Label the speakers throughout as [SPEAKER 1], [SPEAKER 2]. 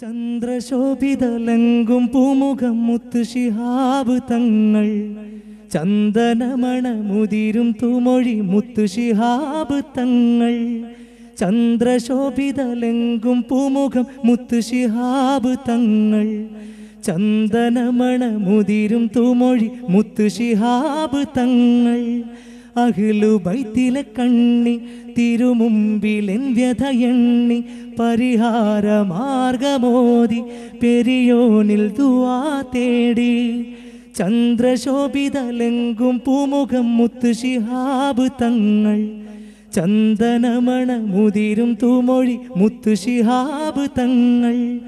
[SPEAKER 1] ചന്ദ്രശോഭിതലങ്കും പൂമുഖം മുത്തുഷിഹാബ് തങ്ങൾ. ചന്ദനമണമുതിരും തുമൊഴി തൂമൊഴി മുത്തു ശിഹാബ് തങ്ങൾ. ചന്ദ്രശോഭിതലങ്കും പൂമുഖം മുത്തുഷിഹാബ് തങ്ങൾ. ചന്ദനമണമുതിരും തുമൊഴി തൂമൊഴി മുത്തു ശിഹാബ് തങ്ങൾ. അഖിലു ബൈത്തിലെ കണ്ണി തിരുമുമ്പിലെൻ വ്യഥയെണ്ണി പരിഹാര മാർഗമോതി പെരിയോനിൽ ദുവാ തേടി. ചന്ദ്രശോഭിതലെങ്കും പൂമുഖം മുത്തു ശിഹാബ് തങ്ങൾ ചന്ദനമണ മുതിരും തൂമൊഴി മുത്തു ശിഹാബ് തങ്ങൾ.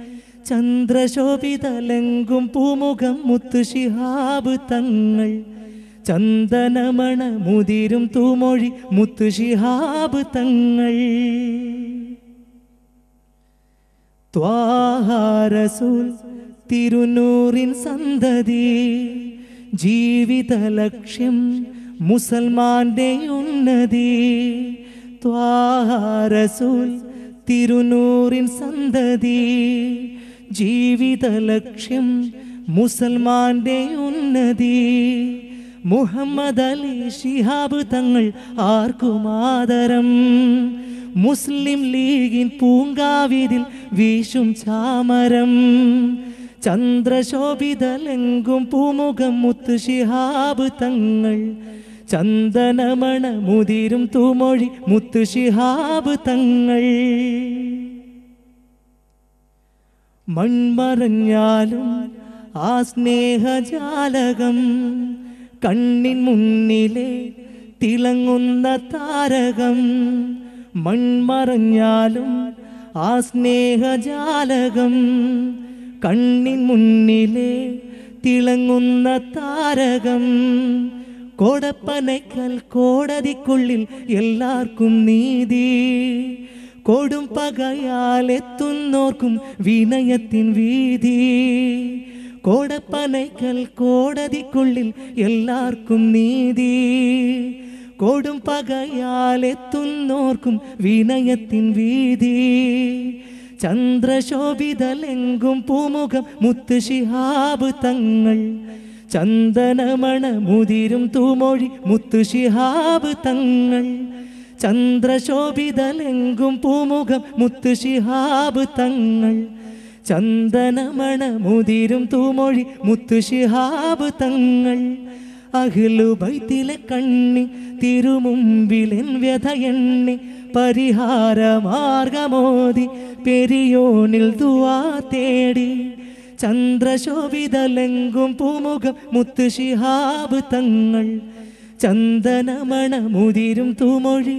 [SPEAKER 1] ചന്ദ്രശോഭിതലെങ്കും പൂമുഖം മുത്തു ശിഹാബ് തങ്ങൾ ചന്ദനമണ മുതിരും തൂമൊഴി മുത്തു ശിഹാബ് തങ്ങൾ. ത്വാഹാരസൂൽ തിരുനൂറിൻ സന്തതി ജീവിത ലക്ഷ്യം മുസൽമാന്റെ ഉന്നതി. ത്വാഹാരസൂൽ തിരുനൂറിൻ സന്തതി ജീവിത ലക്ഷ്യം മുസൽമാന്റെ ഉന്നതി. മുഹമ്മദ് അലി ഷിഹാബ് തങ്ങൾ ആർക്കും ആദരം. മുസ്ലിം ലീഗിൻ പൂങ്കാവിതിൽ വീശും ചാമരം. ചന്ദ്രശോഭിതലെങ്കും പൂമുഖം മുത്ത് ഷിഹാബ് തങ്ങൾ. ചന്ദനമണ മുതിരും തൂമൊഴി മുത്ത് ഷിഹാബ് തങ്ങൾ. മൺമറഞ്ഞാലും ആ സ്നേഹജാലകം കണ്ണിൻ മുന്നിലെ തിളങ്ങുന്ന താരകം മൺമറഞ്ഞാലും ആ സ്നേഹജാലകം കണ്ണിൻ മുന്നിലെ തിളങ്ങുന്ന താരകം കോടപ്പനയ്ക്കൽ കോടതിക്കുള്ളിൽ എല്ലാവർക്കും നീതി. കൊടും പകയാൽ എത്തുന്നോർക്കും വിനയത്തിൻ വീതി. കോടപ്പനയ്ക്കൽ കോടതിക്കുള്ളിൽ എല്ലാവർക്കും നീതി. കോടും പകയാൽ എത്തുന്നോർക്കും വിനയത്തിൻ വീതി. ചന്ദ്രശോഭിതലെങ്കും പൂമുഖം മുത്തു ശിഹാബ് തങ്ങൾ. ചന്ദനമണ മുതിരും തൂമൊഴി മുത്തു ശിഹാബ് തങ്ങൾ. ചന്ദ്രശോഭിതലെങ്കും പൂമുഖം മുത്തു ശിഹാബ് തങ്ങൾ. ചന്ദനമണ മുതിരും തൂമൊഴി മുത്തു ശിഹാബ് തങ്ങൾ. അഖിലു ബൈത്തിലെ കണ്ണി തിരുമുമ്പിലെൻ വ്യഥയെണ്ണി പരിഹാര മാർഗമോതി പെരിയോനിൽ ദുവാ തേടി. ചന്ദ്രശോഭിതലെങ്കും പൂമുഖം മുത്തു ശിഹാബ് തങ്ങൾ. ചന്ദനമണ മുതിരും തൂമൊഴി